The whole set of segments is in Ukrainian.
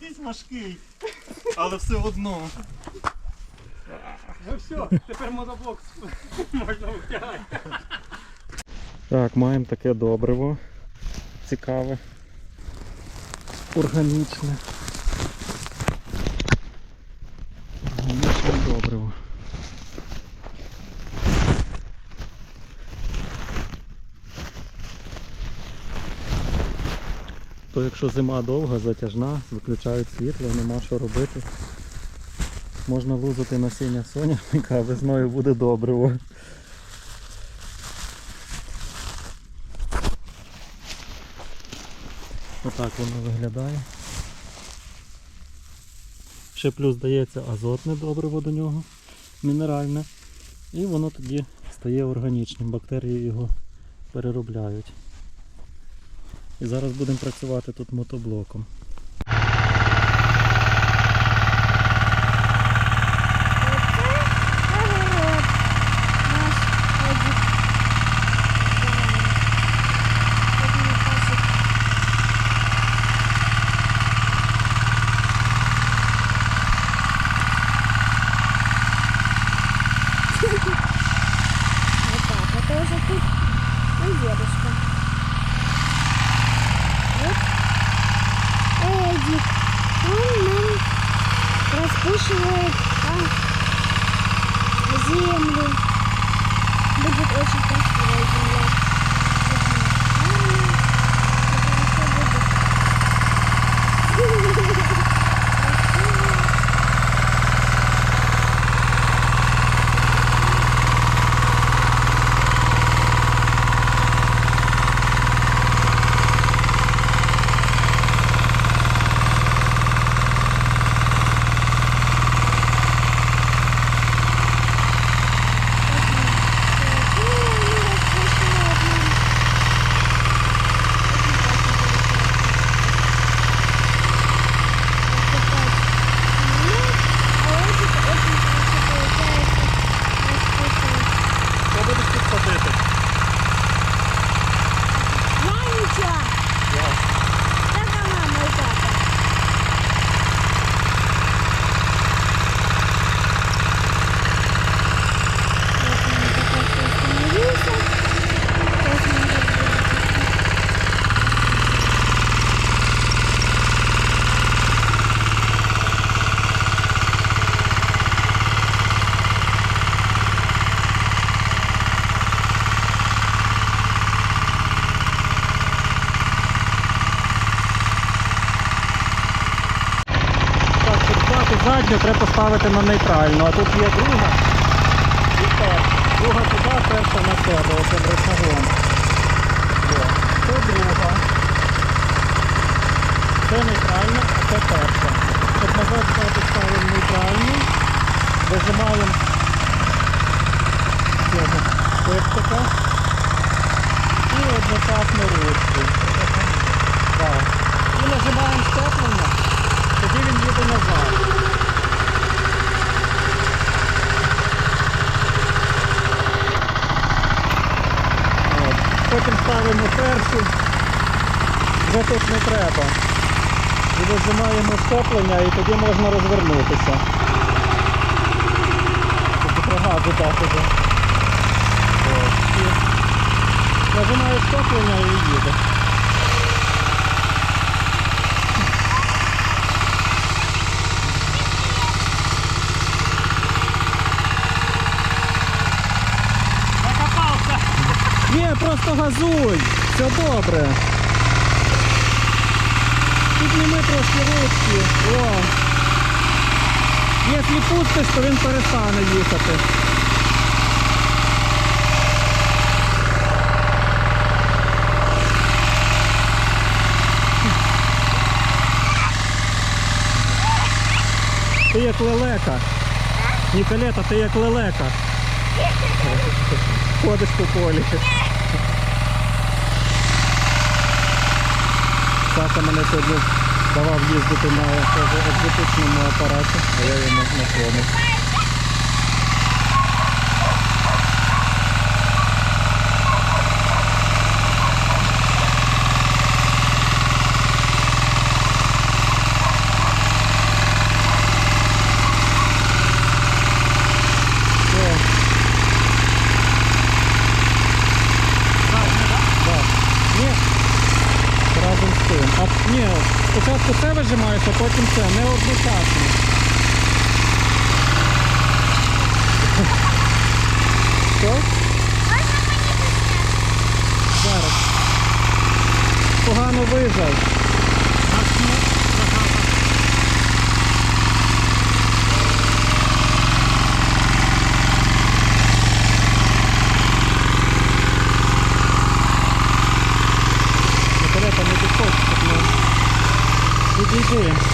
якийсь важкий. Але все одно. Ну все, тепер мотоблок можна витягати. Так, маємо таке добриво. Цікаве. Органічне. Органічне добриво. То якщо зима довга, затяжна, виключають світло, нема що робити. Можна лузати насіння соняшника, весною буде добриво. Отак воно виглядає. Ще плюс дається азотне добриво до нього, мінеральне. І воно тоді стає органічним. Бактерії його переробляють. І зараз будемо працювати тут мотоблоком. Взяти треба поставити на нейтральну, а тут є друга. І. Друга туди, перша на себе, оцим рычагом. О, Це друга. Це нейтральна, а це перша. Щоб назад взяти ставимо нейтральну, вижимаємо пиптика і одночасно ручку. І нажимаємо щеплення. Тоді він їде назад. От. Потім ставимо першу, вже тут не треба. І вижимаємо щеплення і тоді можна розвернутися. Пригадую так уже. Нажимаю щеплення і їде. Закопався. Ні, просто газуй. Все добре. Підніми трошки ручки. О. Якщо пустиш, то він перестане їхати. Ти як лелека. Ніколета, ти як лелека. Ходиш по полі. Саша мене сьогодні давав їздити на екзотичному апараті, а я йому на своєму. ні, спочатку це вижимаєш, а потім це, не одночасно. Що? Зараз. Погано вижав. Наперед, не підходь, щоб не підійди.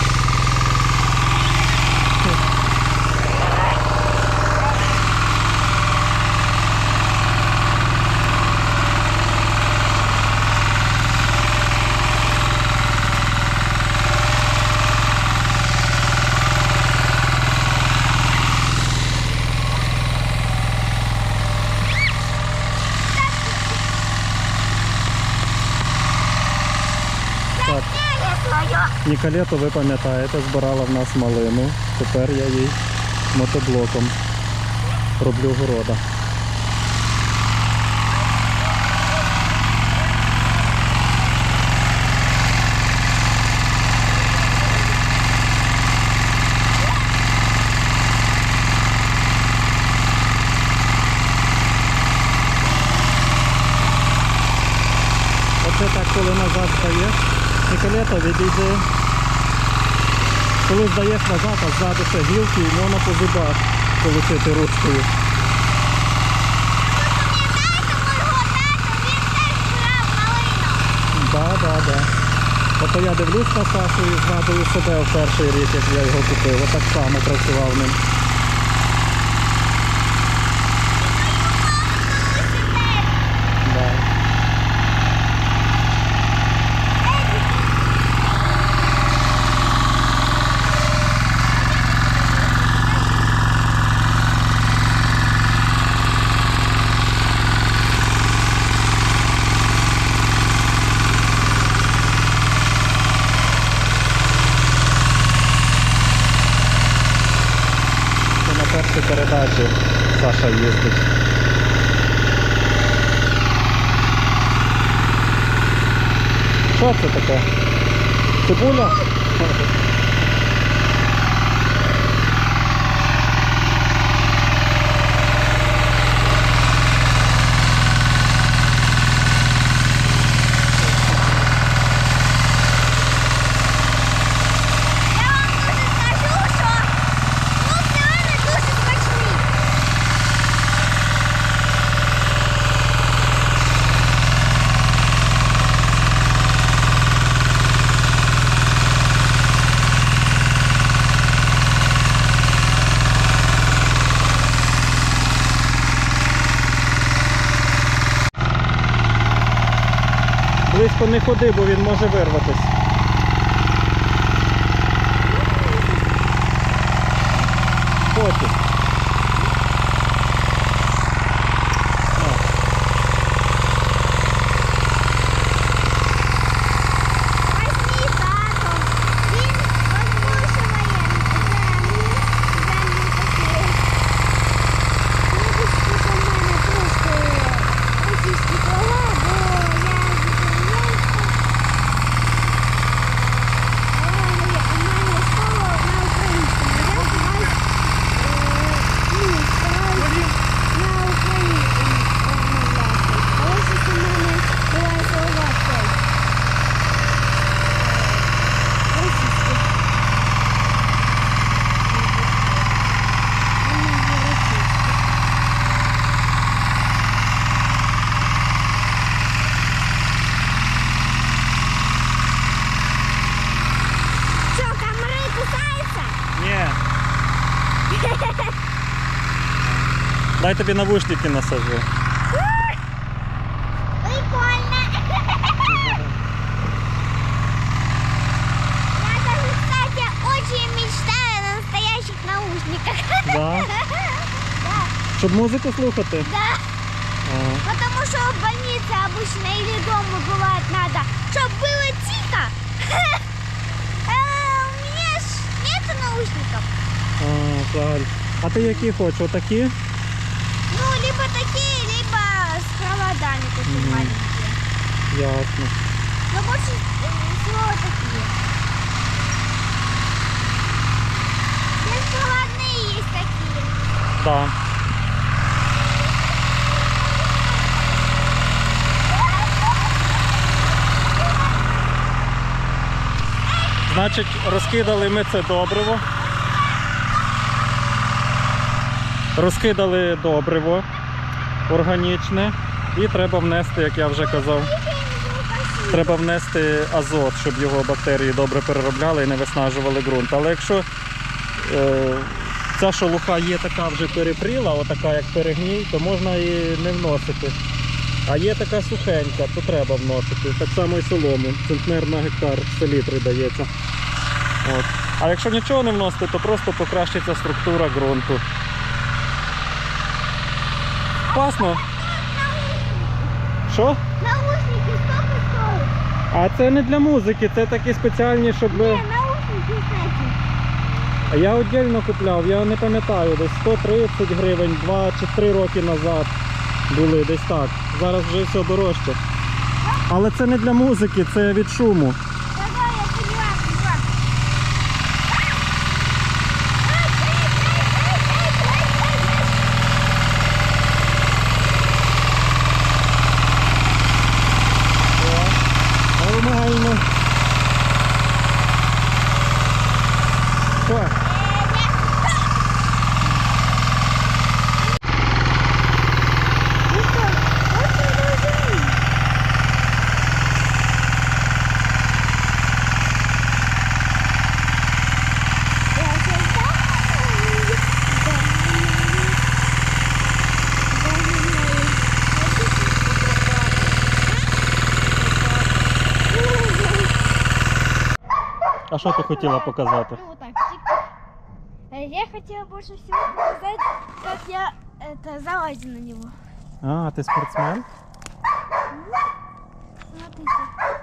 Ніколету, ви пам'ятаєте, збирала в нас малину. Тепер я їй мотоблоком роблю города. Оце так, коли назад здаєш. Ніколета відійде. Коли здаєш назад, а ззаду ще гілки і можна по зубах получити ручкою. Да. Ото я дивлюсь на Сашу і згадую себе в перший рік, як я його купив. Отак само працював ним. Да. Це на першій передачі Саша їздить. Що це таке? Цибуля? Не ходи, бо він може вирватись. Хоче. Ось мій тато. Він розбушує землю. Землю такі. Вибачте, що в мене трошки російські слова, бо я з Українська. Але у мене школа на українському. Я стараюсь, е, ну, стараюсь на українському розмовляти. Але щось у мене буває слова цей. Російські. Вони не російські. Що, комари кусаються? Ні. Дай тобі навушники насажу. Прикольно. Я даже, кстати, очень мечтаю о настоящих наушниках. Да? Да, Щоб музику слухати? да. А, Потому что в больнице обычно или дома бывает надо, чтобы было тихо. Э, У меня ж нет наушников. а, жаль. А ти які хочеш? Отакі? Ну, либо такие, либо с проводами такие Мгм. маленькие. Ясно. Но больше э, всего такие. Беспроводные есть такие. Так. Значить, розкидали ми це добриво. Розкидали добриво органічне. І треба внести, як я вже казав, треба внести азот, щоб його бактерії добре переробляли і не виснажували ґрунт. Але якщо е, ця шелуха є така вже перепріла, отака як перегній, то можна і не вносити. А є така сухенька, то треба вносити. Так само і солому. Центнер на гектар селітри дається. От. А якщо нічого не вносити, то просто покращиться структура ґрунту. Класно. Що? Наушники сколько стоят? А це не для музики, це такі спеціальні, щоб. Не, наушники, кстати. А Я віддільно купляв, я не пам'ятаю, десь 130 гривень, 2 чи 3 роки назад були десь так. Зараз вже все дорожче. Але це не для музики, це від шуму. А що ти хотіла показати? Ну, так, Я хотела больше всего показать, как я это залазю на него. А, ти спортсмен? Смотрите.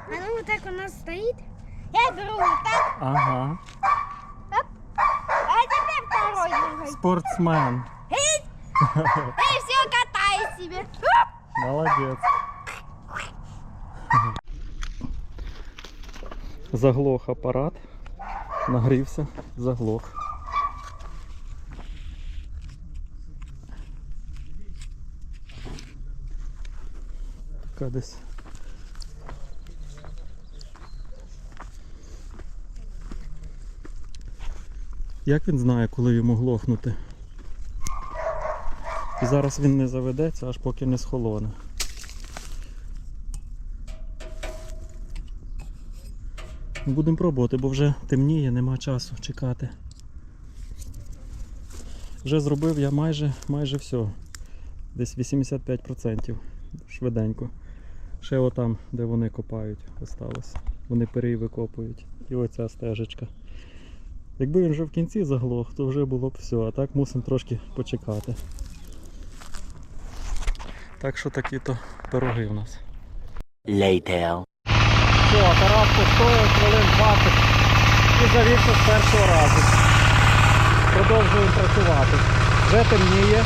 Оно вот так у нас стоит. Я беру вот так, Ага. а теперь второй другой. Спортсмен. И все, катаюсь себе. Молодець. Заглох апарат. Нагрівся, заглох. Така десь. Як він знає, коли йому глохнути? І зараз він не заведеться, аж поки не схолоне. Будемо пробувати, бо вже темніє, нема часу чекати. Вже зробив я майже, майже все. Десь 85% швиденько. Ще отам, де вони копають, осталось. Вони перей викопують. І оця стежечка. Якби він вже в кінці заглох, то вже було б все, а так мусимо трошки почекати. Так що такі то пироги в нас. Later Все, Тарас постояв хвилин 20 і завівся з першого разу. Продовжуємо працювати. Вже темніє,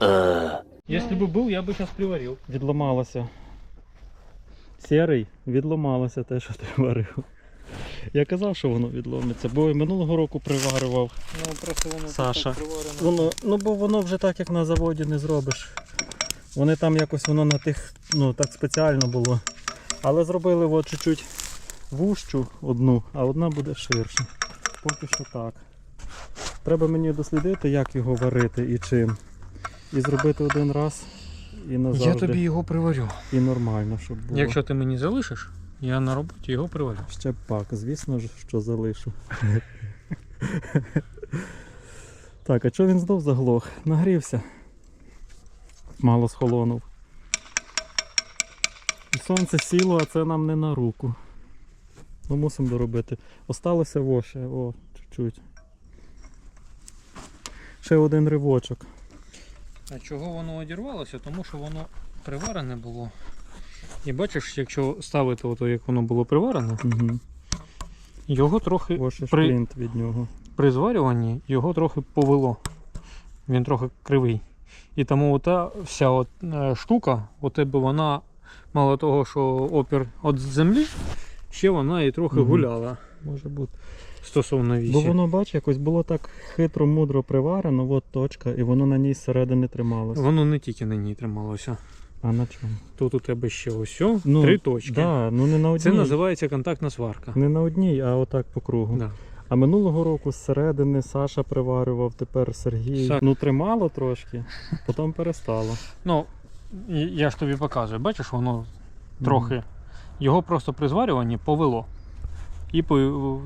Uh. Если бы был, я бы сейчас приварил. відломалося. Сірий, відломалося те, що ти варив. Я казав, що воно відломиться, бо і минулого року приварював. Ну, просто воно Саша. так приварено. Воно, ну бо воно вже так, як на заводі не зробиш. Вони там якось воно на тих, ну так спеціально було. Але зробили от чуть-чуть вущу одну, а одна буде ширша. Поки що так. Треба мені дослідити, як його варити і чим. І зробити один раз і назавжди. Я тобі його приварю. І нормально, щоб було. Якщо ти мені залишиш, я на роботі його приварю. Ще пак, звісно ж, що залишу. так, а чого він знов заглох? Нагрівся. Мало схолонув. Сонце сіло, а це нам не на руку. Ну мусимо доробити. Осталося во ще, о, чуть-чуть. Ще один ривочок. А чого воно одірвалося? Тому що воно приварене було. І бачиш, якщо ставити ото, як воно було приварене, Угу. його трохи О, при, від нього. при зварюванні його трохи повело. Він трохи кривий. І тому ота вся от, е, штука, у тебе вона мало того, що опір від землі, ще вона і трохи Мгм. гуляла Може бути. стосовно вісі. Бо воно, бач, якось було так хитро, мудро приварено, от точка, і воно на ній зсередини трималося. Воно не тільки на ній трималося. А на чому? Тут у тебе ще ось Ну, три точки. Да, ну не на одній. Це називається контактна сварка. Не на одній, а отак по кругу. Да. А минулого року зсередини Саша приварював, тепер Сергій. Са- Ну тримало трошки, потім перестало. Ну, я ж тобі показую, бачиш, воно трохи. Його просто при зварюванні повело. І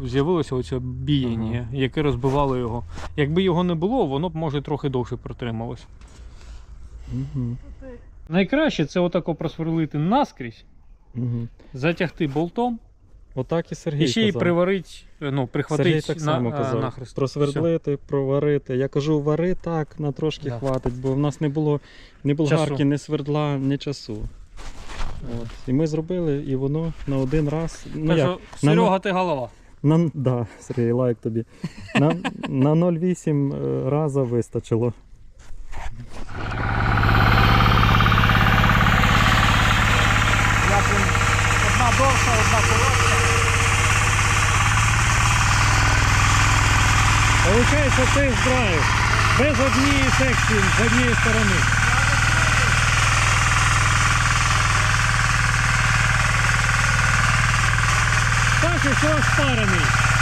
з'явилося оце біяння, яке розбивало його. Якби його не було, воно б може трохи довше протрималось. Угу. Найкраще це отако просверлити наскрізь, Угу. затягти болтом Отак і Сергій і ще й казав. приварить, ну, прихватить Сергій так само на, казав. нахрест. Просвердлити, проварити. Я кажу, вари так, на трошки Да. хватить, бо в нас не було ні болгарки, Часу. ні свердла, ні часу. От. І ми зробили, і воно на один раз. Ну, як? що, Серега, ти голова. На, да, Сергій, лайк тобі. На, на 0,8 е, раза вистачило. Одна довша, одна коротша. Получається ти збираєш Без однієї секції, з однієї сторони. Так, і все спарений.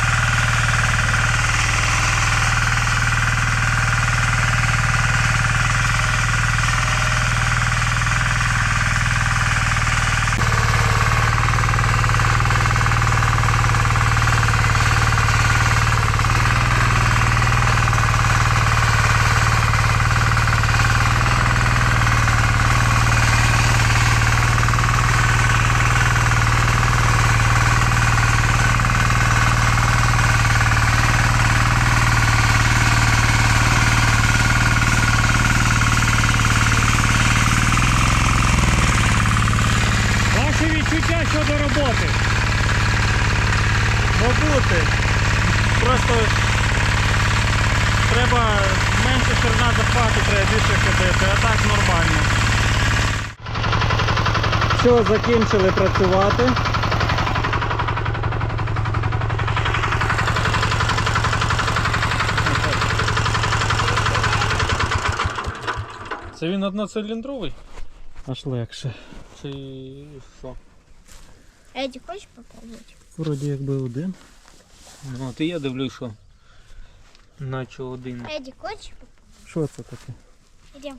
Ширина захвату, треба більше ходити, а так нормально. Все, закінчили працювати. Це він одноциліндровий? Аж легше. Чи що? Эдик, хочешь попробовать? Вроді якби один. Ну, от і я дивлюсь, що наче один. Эдик, хочешь? Що це таке? Ідемо.